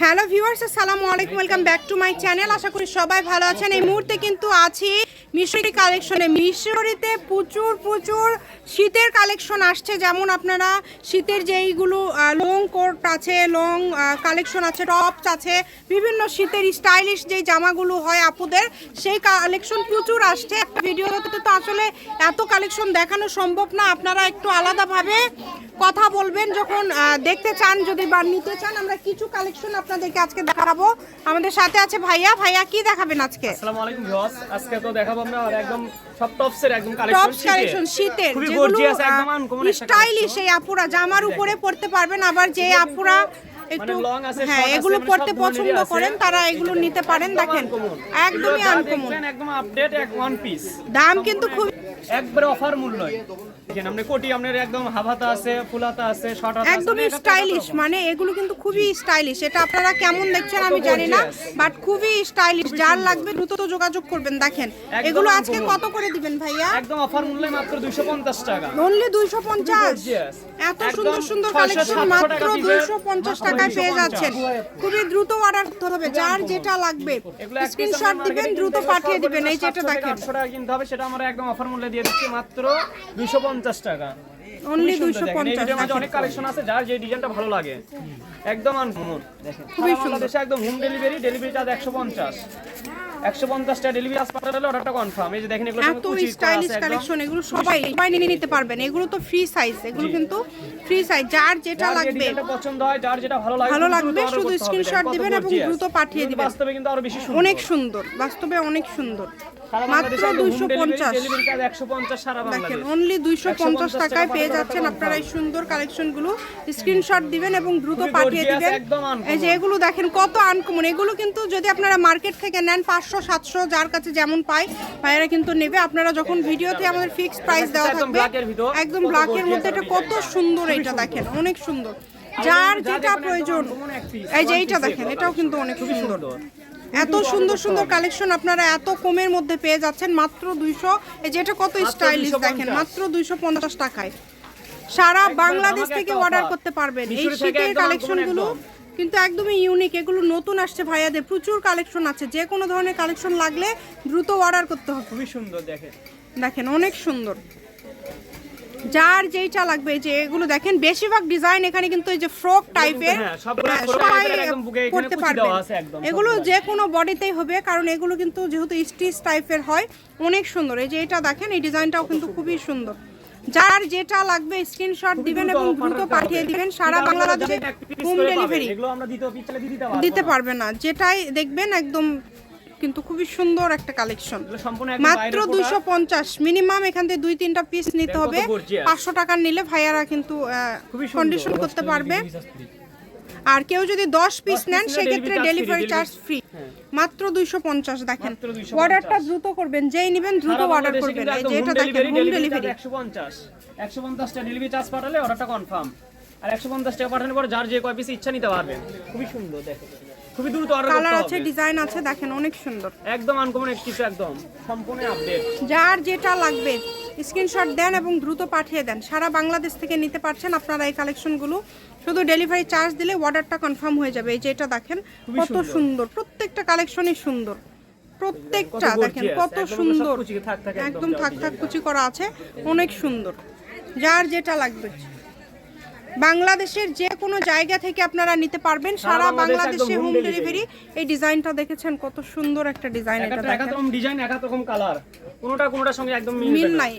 Hello viewers, আসসালামু আলাইকুম, welcome back to my channel. আশা করি সবাই ভালো আছেন। এই মুহূর্তে কিন্তু আছি মিশরি কালেকশনে। মিশরিতে প্রচুর প্রচুর শীতের কালেকশন আসছে। যেমন আপনারা শীতের যেইগুলো লং কোট আছে লং কালেকশন আছে টপস আছে, বিভিন্ন শীতের স্টাইলিশ যেই জামাগুলো হয় আপুদের, সেই কালেকশন প্রচুর আসছে। ভিডিওতে তো আসলে এত কালেকশন দেখানো সম্ভব না। আপনারা একটু আলাদাভাবে কথা বলবেন। যখন দেখতে চান, যদি বা নিতে চান, আমরা কিছু কালেকশন আপনাদেরকে আজকে দেখাবো। আমাদের সাথে আছে ভাইয়া। ভাইয়া কি দেখাবেন আজকে? আসসালামু আলাইকুম ভিউয়ার্স। আজকে তো দেখাবো আমরা আর একদম সব টপসের একদম কালেকশন কালেকশন শীতের। খুবই যেগুলো গর্জিয়াস একদম আনকমন স্টাইলিশ এই আপুরা জামার উপরে পড়তে পারবেন। আবার যে আপুরা একটু মানে হ্যাঁ এগুলো মানে পড়তে পছন্দ করেন তারা এগুলো নিতে পারেন দেখেন। একদমই আনকমন একদম আপডেট এক ওয়ান পিস দাম কিন্তু খুব একবারে অফার মূল্য। দেখেন আপনি কোটি আপনার একদম হাফাতা আছে ফুলাতা আছে শর্ট হাতা একদমই মানে স্টাইলিশ মানে এগুলো কিন্তু খুবই স্টাইলিশ এটা আপনারা কেমন দেখছেন আমি জানি না বাট খুবই স্টাইলিশ যার লাগবে দ্রুত যোগাযোগ করবেন দেখেন এগুলো আজকে কত করে দিবেন ভাইয়া? একদম অফার মূল্যে মাত্র 250 টাকা। অনলি দুইশো পঞ্চাশ? Gorgeous। এত সুন্দর সুন্দর কালেকশন মাত্র টাকা দিবে। দুইশো পঞ্চাশ মাত্র টাকায় পেয়ে 250 যাচ্ছেন। খুবই দ্রুত অর্ডার করতে হবে যার যেটা লাগবে। স্ক্রিনশট দিবেন দ্রুত পাঠিয়ে দিবেন এই যেটা 700 দেখেন। 800 টাকা কিনতে হবে সেটা আমরা একদম অফার মূল্যে দিয়ে দিচ্ছি মাত্র 250 টাকা। অনলি খুবই সুন্দর দুইশো দেখেন, এই পঞ্চাশ ভিডিওর মধ্যে অনেক কালেকশন আছে যার যে ডিজাইনটা ভালো লাগে। একদম খুবই সুন্দর। দেশে একদম হোম ডেলিভারি ডেলিভারি চার্জ 150 150 টাকা ডেলিভারি চার্জ পাঠালে অর্ডারটা কনফার্ম এই যে দেখেন এগুলো এত স্টাইলিশ কালেকশন এগুলো সবাই সবাই নিয়ে নিতে পারবেন। এগুলো তো ফ্রি সাইজ এগুলো কিন্তু ফ্রি সাইজ যার যেটা লাগবে। পছন্দ হয় যার যেটা ভালো লাগে ভালো লাগবে, শুধু কত দিবেন এবং দ্রুত পাঠিয়ে দিবেন। বাস্তবে কিন্তু আরও বেশি সুন্দর। অনেক সুন্দর বাস্তবে অনেক সুন্দর। মাত্র দুইশো পঞ্চাশ। delivery charge 150 সারা দেখেন অনলি দুইশো পঞ্চাশ টাকায় পেয়ে যাচ্ছেন আপনারা এই সুন্দর কালেকশনগুলো স্ক্রিনশট দিবেন এবং দ্রুত পাঠিয়ে দিবেন। এই যে এগুলো দেখেন কত আনকমন এগুলো কিন্তু যদি আপনারা মার্কেট থেকে নেন পাঁচশো সাতশো যার কাছে যেমন পায় ভাইয়েরা কিন্তু নেবে। আপনারা যখন ভিডিওতে আমাদের ফিক্সড প্রাইস দেওয়া থাকবে একদম ব্ল্যাকের মধ্যে এটা কত সুন্দর এটা দেখেন অনেক সুন্দর। যার যেটা প্রয়োজন এই যে এইটা দেখেন এটাও কিন্তু অনেক সুন্দর। এত সুন্দর সুন্দর কালেকশন আপনারা এত কমের মধ্যে পেয়ে যাচ্ছেন মাত্র দুইশো এই যে এটা কত স্টাইলিশ দেখেন মাত্র দুইশো পঞ্চাশ টাকায়। সারা বাংলাদেশ থেকে অর্ডার করতে পারবেন। এই শীতের কালেকশনগুলো কিন্তু একদমই ইউনিক এগুলো নতুন আসছে ভাইয়াদের প্রচুর কালেকশন আছে। যে কোনো ধরনের কালেকশন লাগলে দ্রুত অর্ডার করতে হবে। খুবই সুন্দর দেখেন। দেখেন অনেক সুন্দর। যার যেইটা লাগবে যে এগুলো দেখেন বেশিরভাগ ডিজাইন এখানে কিন্তু এই যে ফ্রক টাইপের একদম কুচি পারবে। একদম, এগুলো যে কোনো বডিতেই হবে কারণ এগুলো কিন্তু যেহেতু স্টিচ টাইপের হয় অনেক সুন্দর। এই যে এটা দেখেন এই ডিজাইনটাও কিন্তু খুবই সুন্দর। যার যেটা লাগবে স্ক্রিনশট দিবেন এবং দ্রুত পাঠিয়ে দিবেন সারা বাংলাদেশে হোম ডেলিভারি এগুলো আমরা দিতে পারবে। না। যেটাই দেখবেন একম কিন্তু খুবই সুন্দর একটা কালেকশন মাত্র দুইশো পঞ্চাশ। মিনিমাম এখান থেকে দুই তিনটা পিস নিতে হবে। পাঁচশো টাকার নিলে ভাইয়ারা কিন্তু কন্ডিশন করতে পারবে। আর কেউ যদি দশ পিস নেন সেক্ষেত্রে ডেলিভারি চার্জ ফ্রি মাত্র দুইশো পঞ্চাশ দেখেন। অর্ডারটা দ্রুত করবেন যেই নেবেন দ্রুত অর্ডার করবেন। কিন্তু এই যে একদম দেখেন হোম ডেলিভারি charge 150 150 টা ডেলিভারি চার্জ পাঠালে অর্ডারটা কনফার্ম আর 150 টাকা পাঠানোর পর যার যে কয় পিস ইচ্ছা নিতে পারবেন খুবই সুন্দর দেখো। খুবই দ্রুত অর্ডার কালার আছে ডিজাইন আছে দেখেন অনেক সুন্দর। একদম আনকমন কিছু একদম। সম্পূর্ণ আপডেট যার যেটা লাগবে স্ক্রিনশট দেন এবং দ্রুত পাঠিয়ে দেন। সারা বাংলাদেশ থেকে নিতে পারছেন আপনারা এই কালেকশনগুলো শুধু ডেলিভারি চার্জ দিলে অর্ডারটা কনফার্ম হয়ে যাবে। এই যে এটা দেখেন কত সুন্দর। প্রত্যেকটা কালেকশনই সুন্দর। প্রত্যেকটা দেখেন কত সুন্দর। একদম থাক থাক কুচি করা আছে অনেক সুন্দর। যার যেটা লাগবে। বাংলাদেশের যে কোনো জায়গা থেকে আপনারা নিতে পারবেন। সারা বাংলাদেশে হোম ডেলিভারি এই ডিজাইনটা দেখেছেন কত সুন্দর একটা ডিজাইন এটা একটা এক দেখেন। রকম ডিজাইন এক রকম কালার কোনোটা কোনোটার সঙ্গে একদম মিল নাই।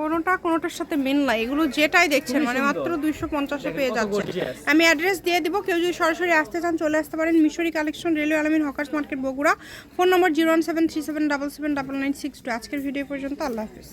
কোনোটা কোনোটার সাথে মিল নাই। এগুলো যেটাই দেখছেন মানে মাত্র দুইশো পঞ্চাশে পেয়ে যাচ্ছে আমি অ্যাড্রেস দিয়ে দিব কেউ যদি সরাসরি আসতে চান চলে আসতে পারেন মিশরি কালেকশন রেলওয়ে আলমিন hawkers market Bogura. Phone number zero one seven three seven double seven double nine six two. আজকের ভিডিও পর্যন্ত আল্লাহ হাফিজ।